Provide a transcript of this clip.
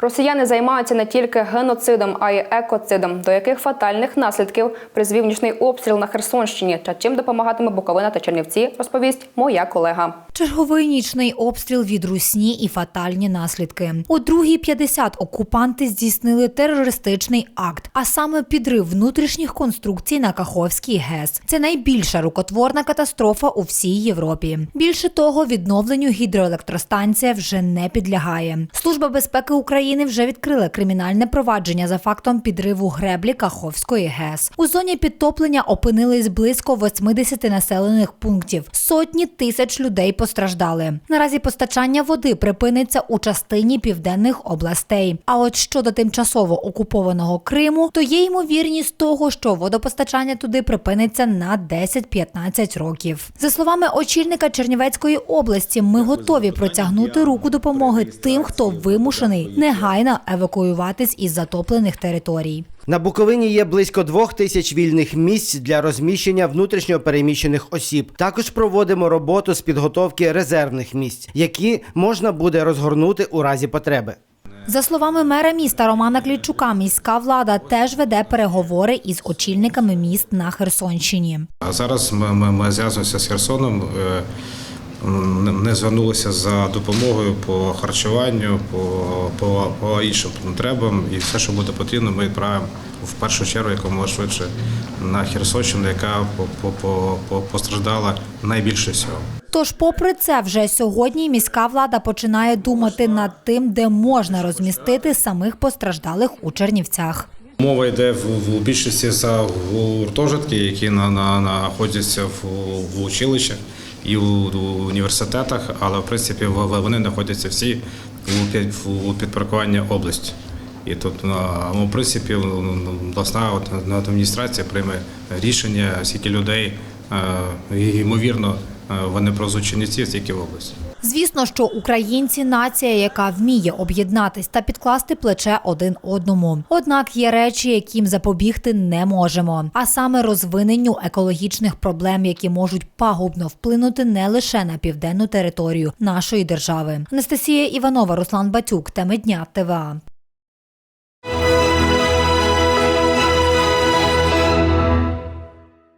Росіяни займаються не тільки геноцидом, а й екоцидом, до яких фатальних наслідків призвів нічний обстріл на Херсонщині та чим допомагатиме Буковина та Чернівці, розповість моя колега. Черговий нічний обстріл від русні і фатальні наслідки. О 2.50 окупанти здійснили терористичний акт, а саме підрив внутрішніх конструкцій на Каховській ГЕС. Це найбільша рукотворна катастрофа у всій Європі. Більше того, відновленню гідроелектростанція вже не підлягає. Служба безпеки України вже відкрила кримінальне провадження за фактом підриву греблі Каховської ГЕС. У зоні підтоплення опинились близько 80 населених пунктів. Сотні тисяч людей постраждали. Наразі постачання води припиниться у частині південних областей. А от щодо тимчасово окупованого Криму, то є ймовірність того, що водопостачання туди припиниться на 10-15 років. За словами очільника Чернівецької області, ми готові протягнути руку допомоги тим, хто вимушений негайно евакуюватись із затоплених територій. На Буковині є близько двох тисяч вільних місць для розміщення внутрішньо переміщених осіб. Також проводимо роботу з підготовки резервних місць, які можна буде розгорнути у разі потреби. За словами мера міста Романа Клічука, міська влада теж веде переговори із очільниками міст на Херсонщині. А зараз ми, ми, ми зв'язуємося з Херсоном. е, Не звернулися за допомогою по харчуванню, по, по, по іншим потребам, і все, що буде потрібно, ми відправимо в першу чергу якомога швидше на Херсонщину, яка по, по, по, по, постраждала найбільше всього. Тож, попри це, вже сьогодні міська влада починає думати над тим, де можна розмістити самих постраждалих у Чернівцях. Мова йде в, в більшості за гуртожитки, які на, на, знаходяться в, в училищах і у університетах, але в принципі вони знаходяться всі у, підпаркуванні області. І ну, в принципі, обласна от, адміністрація прийме рішення, скільки людей, е, ймовірно, вони прозуть Чернівці, стільки в області. Звісно, що українці нація, яка вміє об'єднатись та підкласти плече один одному. Однак є речі, яким запобігти не можемо, а саме розвиненню екологічних проблем, які можуть пагубно вплинути не лише на південну територію нашої держави. Анастасія Іванова, Руслан Батюк, теми дня ТВА.